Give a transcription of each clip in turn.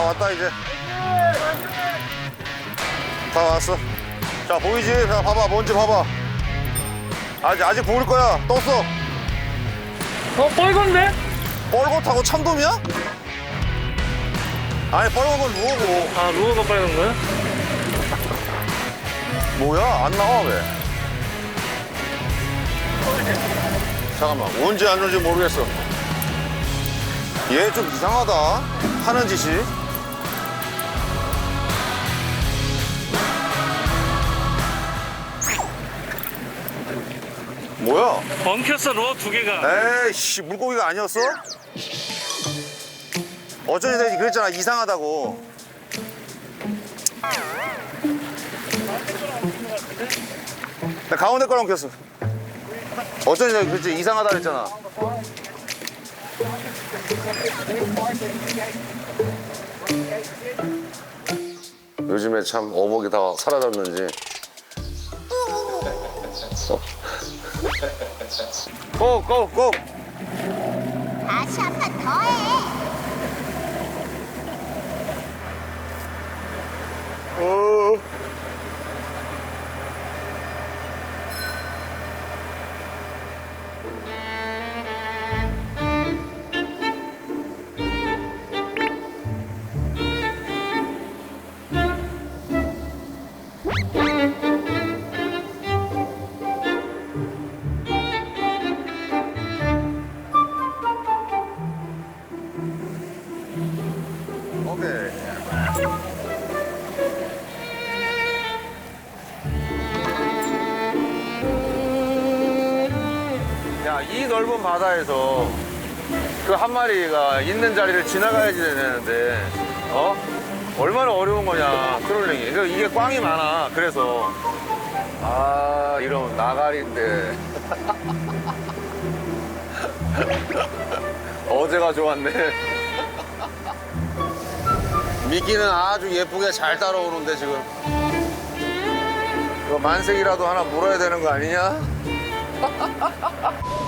왔다 이제. 다 왔어. 자 보이지? 자 봐봐 뭔지 봐봐. 아직 아직 보일 거야. 떴어. 어 빨간데? 뻘겋하고 참돔이야? 아니 뻘겋은 건 루어고. 아 루어가 빨간 거야? 뭐야? 안 나와 왜? 잠깐만 언제 안 오는지 모르겠어. 얘 좀 이상하다. 하는 짓이 뭐야? 엉켰어 루어 두 개가. 에이씨 물고기가 아니었어? 어쩐지 내가 그랬잖아 이상하다고. 나 가운데 거랑 꼈어. 어쩐지 내가 그랬지 이상하다 그랬잖아. 요즘에 참 어복이 다 사라졌는지 고! 고! 고! 다시 한 판 더 해. 어. 오 넓은 바다에서 그 한 마리가 있는 자리를 지나가야지 되는데, 어? 얼마나 어려운 거냐, 크롤링이. 그러니까 이게 꽝이 많아, 그래서. 아, 이러면 나가리인데. 어제가 좋았네. 미끼는 아주 예쁘게 잘 따라오는데, 지금. 이거 만색이라도 하나 물어야 되는 거 아니냐?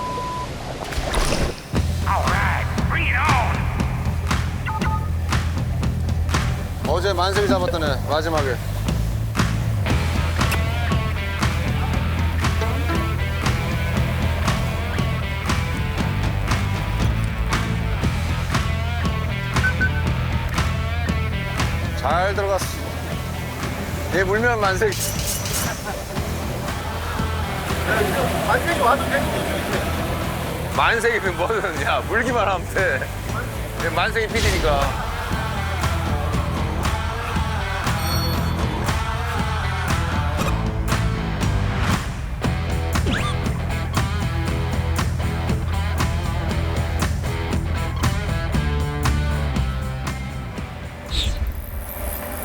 어제 만색이 잡았던 애 마지막에. 잘 들어갔어. 얘 물면 만색 만색이는 뭐든 야 물기만 하면 돼. 얘 만색이 PD니까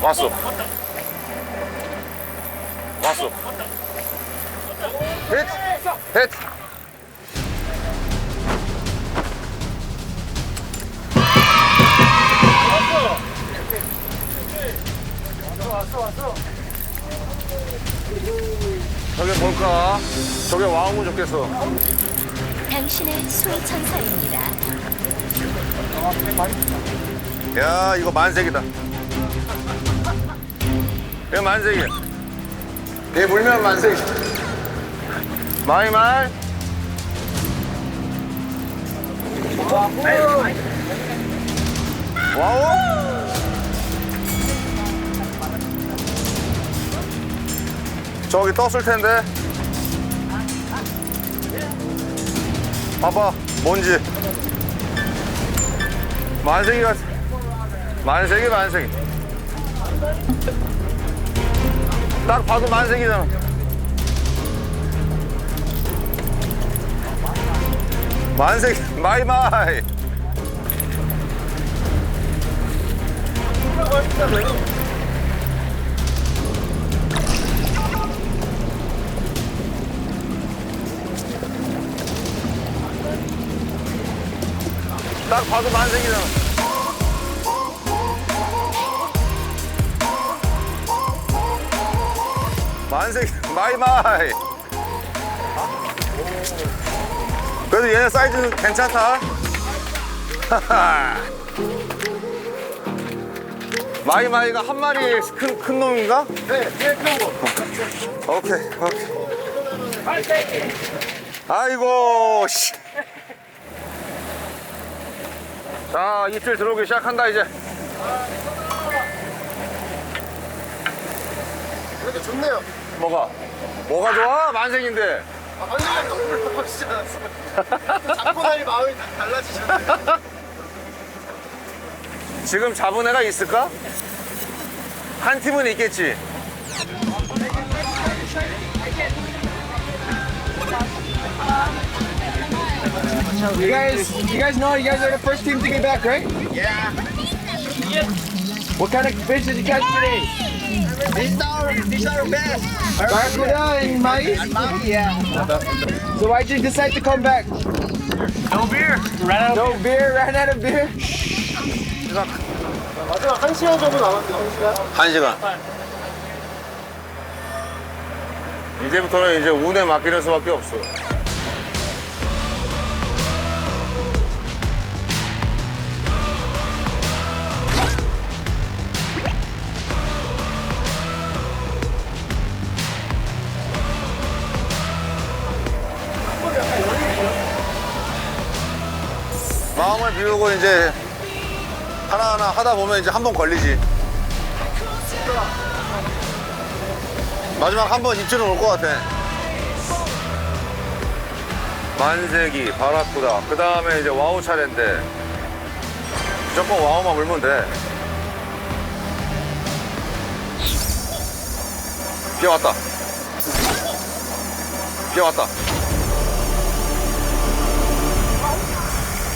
왔어. 왔어. 헷! 헷! 저게 뭘까? 저게 와우면 좋겠어. 당신의 수호천사입니다. 야, 이거 만색이다. 이거 만색이야. 얘 물면 만색. 마이말. 와우. 저기 떴을 텐데. 봐봐, 뭔지. 같아. 만색이 만색이 딱 봐도 만색이잖아. 만색 마이마이. 딱 봐도 만색이잖아 만색 마이마이 그래도 얘네 사이즈는 괜찮다 마이마이가 한 마리 큰, 큰 놈인가? 네, 제일 큰 거. 오케이, 오케이. 아이고, 씨. 자, 입질 들어오기 시작한다, 이제. 그래도 좋네요. 뭐가? 뭐가 좋아? 만생인데. 아, 완전히 너무 보시지 않았어요. 잡고 나니 마음이 다 달라지셨네요. 지금 잡은 애가 있을까? 한 팀은 있겠지. You guys, you guys know you guys are the first team to get back, right? Yeah. What kind of fish did you catch today? These are, these are best. Barracuda and mais? Yeah. So why'd you decide to come back? No beer. Ran out No beer, ran out of beer? 마지막 한 시간 정도 남았는데, 한 시간? 한 시간. 이제부터는 이제 운에 맡기는 수밖에 없어. 비우고 이제 하나하나 하다 보면 이제 한 번 걸리지. 마지막 한 번 입질은 올것 같아. 만세기, 바라쿠다. 그 다음에 이제 와우 차례인데. 무조건 와우만 물면 돼. 비어 왔다. 비어 왔다.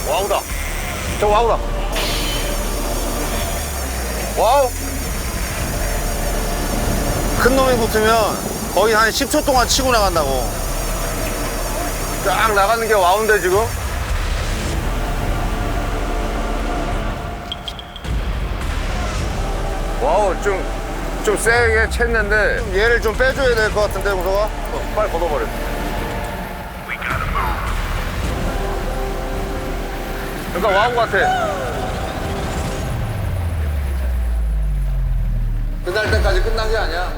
와우다. 저 와우다. 와우. 큰 놈이 붙으면 거의 한 10초 동안 치고 나간다고. 쫙 나가는 게 와운데 지금. 와우 좀, 좀 세게 챘는데 얘를 좀 빼줘야 될 것 같은데 우서가 어, 빨리 걷어버려. 그러니까 와우 같아. 끝날 때까지 끝난 게 아니야.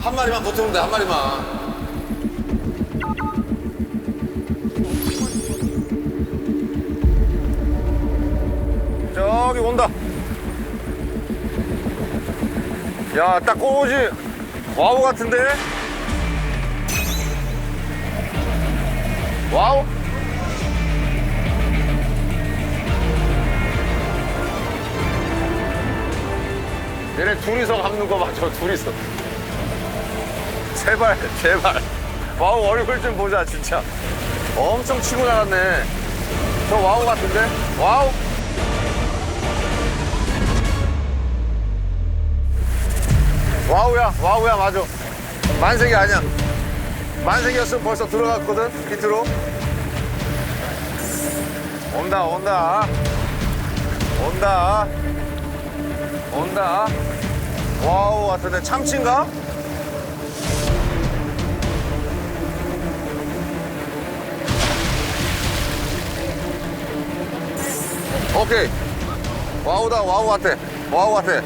한 마리만 붙으면 돼, 한 마리만. 저기 온다. 야, 딱 꼬우지. 와우 같은데? 와우? 얘네 둘이서 감는 거 봐, 저 둘이서. 제발, 제발. 와우, 얼굴 좀 보자, 진짜. 엄청 치고 나갔네. 저 와우 같은데? 와우? 와우야, 와우야, 맞아. 만색이 아니야. 만색이었으면 벌써 들어갔거든, 밑으로. 온다, 온다. 온다. 온다. 와우 같은데 참치인가? 오케이. 와우다 와우 같아. 와우 같아.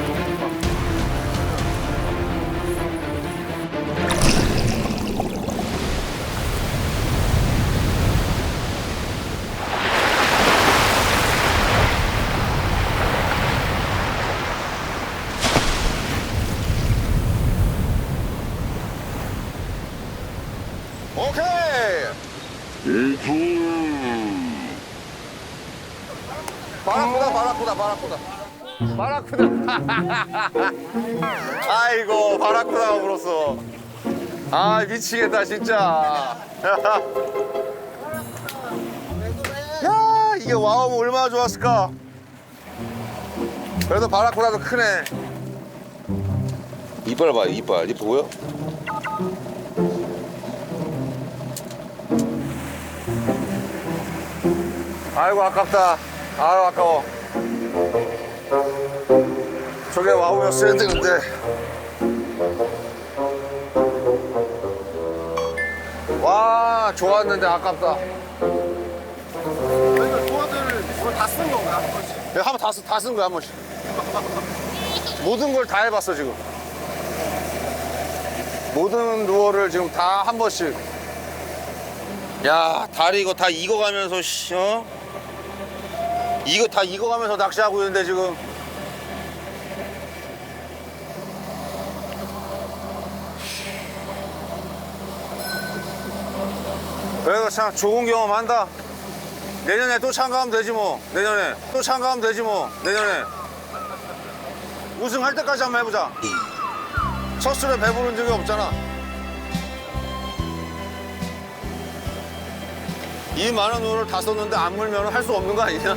오케이. 바라쿠다 바라쿠다. 바라쿠다. 아이고 바라쿠다가 물었어 아 미치겠다 진짜. 야 이게 와우면 얼마나 좋았을까? 그래도 바라쿠다도 크네. 이빨 봐 이빨. 보여? 아이고 아깝다. 아유 아까워. 저게 와우였어야 되는데 와 좋았는데 아깝다. 그러니까 도어들을 오늘 다쓴 건가? 한번 네, 한번 다, 다 쓴 거야 한 번씩. 모든 걸 다 해봤어 지금. 모든 루어를 지금 다 한 번씩. 야 다리 이거 다 익어가면서 씨, 어? 이거 다 익어가면서 낚시하고 있는데 지금. 그래도 참 좋은 경험 한다. 내년에 또 참가하면 되지 뭐. 내년에. 또 참가하면 되지 뭐. 내년에. 우승할 때까지 한번 해보자. 첫 술에 배부른 적이 없잖아. 이 많은 우를 다 썼는데 안 물면 할 수 없는 거 아니냐?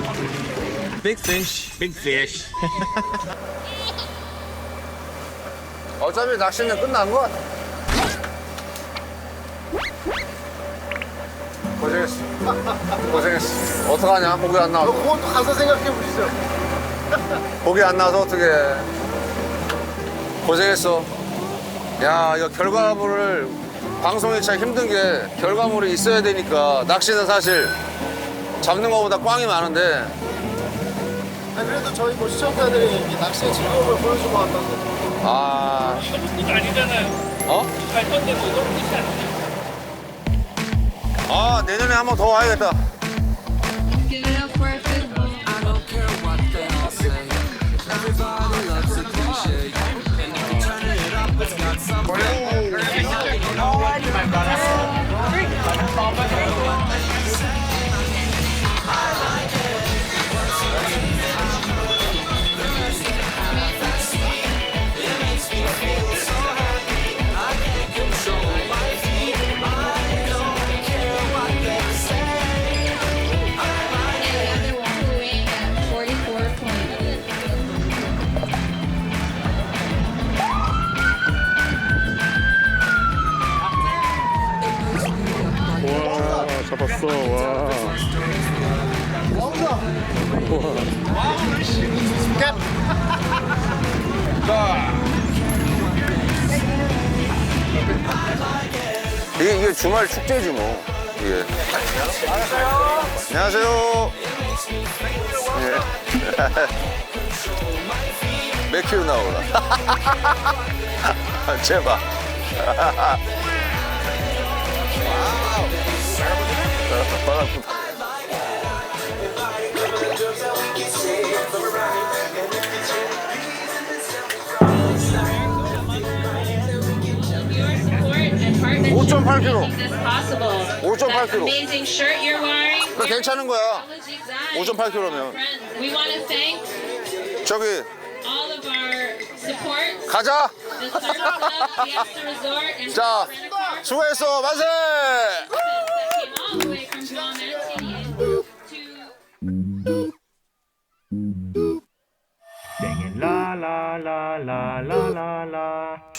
Big fish. Big fish. 어차피 낚시는 끝난 것 같아 고생했어. 고생했어. 어떡하냐? 고기 안 나와서. 그것도 가서 생각해 보시죠. 고기 안 나와서 어떡해. 고생했어. 야 이거 결과물을 방송이 참 힘든 게 결과물이 있어야 되니까 낚시는 사실 잡는 것보다 꽝이 많은데 아, 그래도 저희 뭐 시청자들이 이 낚시의 즐거움을 보여주고 왔다고. 아 이거 아니잖아요. 어? 갈 건데 뭐 이거 뜻이 아니야. 아 내년에 한 번 더 와야겠다 Give it up for a good boy. I don't care what they all say. Everybody loves a cliche. And if you turn it up, it's got something. 잡았어. 와. 이게, 이게 주말 축제지 뭐. 이게. 안녕하세요. 예. 맥큐 나오라. 제발 partnership 5.8kg. making this possible. 5.8 That kg. amazing shirt you're wearing. 그 괜찮은 거야 was designed 5.8 kg 면. by friends. We want to thank 저기 all of our support, 가자 the Surf Club, Fiesta Resort, and 자 Rent-A-Car 수고했어 만세 all the way from John Manatee to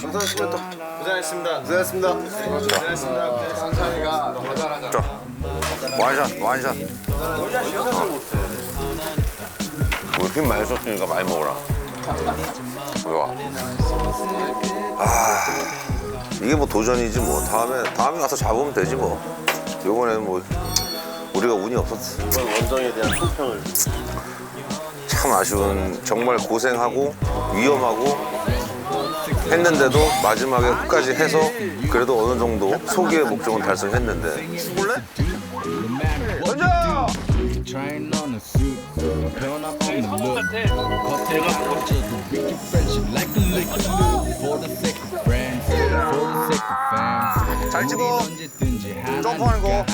고생했습니다. 고생했습니다. 고생했습니다. 완샷 완샷. 뭐힘 많이 썼으니까 많이 먹어라. 이거 아 이게 뭐 도전이지 뭐. 다음에 다음에 가서 잡으면 되지 뭐 요번에는 뭐 우리가 운이 없었어 원정에 대한 소평을. 참 아쉬운 정말 고생하고 위험하고 했는데도 마지막에 끝까지 해서 그래도 어느 정도 소기의 목적은 달성했는데 죽을래? 먼저! Train on the suit. 변함없는 look 겉에 가려져도 wicked friendship like a liquor for the sake of friends for the sake of fans 잘 찍어. 점프하는 거.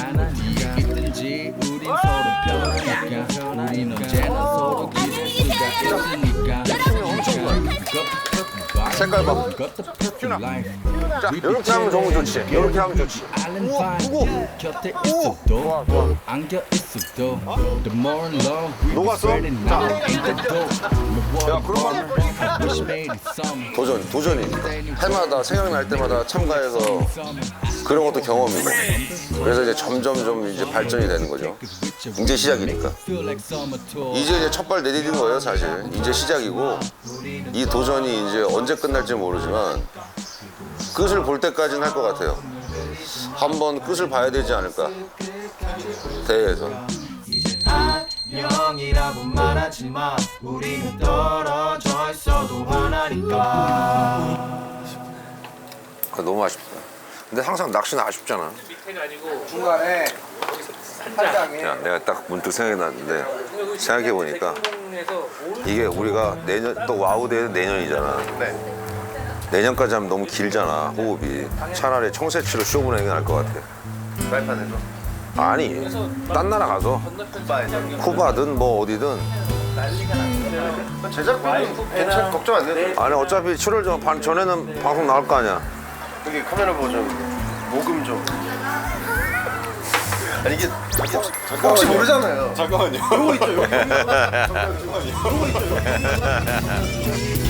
하나니까 하나 자, 이렇게 하면 너무 좋지. 이렇게 하면 좋지. 우와, 누구? 곁에 있어도 안겨 있어도 The more love we 녹았어? dope 야, it some 도전, 도전이니까. 해마다 생각날 때마다 참가해서 그런 것도 경험이고. 그래서 이제 점점 점 이제 발전이 되는 거죠. 이제 시작이니까. 이제 이제 첫발 내디딘 거예요, 사실. 이제 시작이고 이 도전이 이제 언제 끝날지 모르지만 끝을 볼 때까지는 할 것 같아요. 한번 끝을 봐야 되지 않을까? 대회에서. 안녕이라고 말하지마 우리는 떨어져 있어도 하나니까 아, 너무 아쉽다. 근데 항상 낚시는 아쉽잖아. 밑에가 아니고 중간에 한 장에 야, 내가 딱 문득 생각이 났는데 생각해 보니까 이게 우리가 내년 또 와우 대회 내년이잖아. 내년까지 하면 너무 길잖아 호흡이. 차라리 청새치로 쇼 보내는 게 나을 것 같아. 말판에서? 아니, 딴 나라 가서. 쿠바든 뭐 어디든. 제작비는 괜찮 걱정 안 해도 아니 어차피 7월 전 반 전에는 방송 나올 거 아니야. 여기 카메라 좀 모금 좀. 아니 이게 혹시, 혹시 모르잖아요. 잠깐만요. 이러고 있죠 여기. 이러고 있죠 여기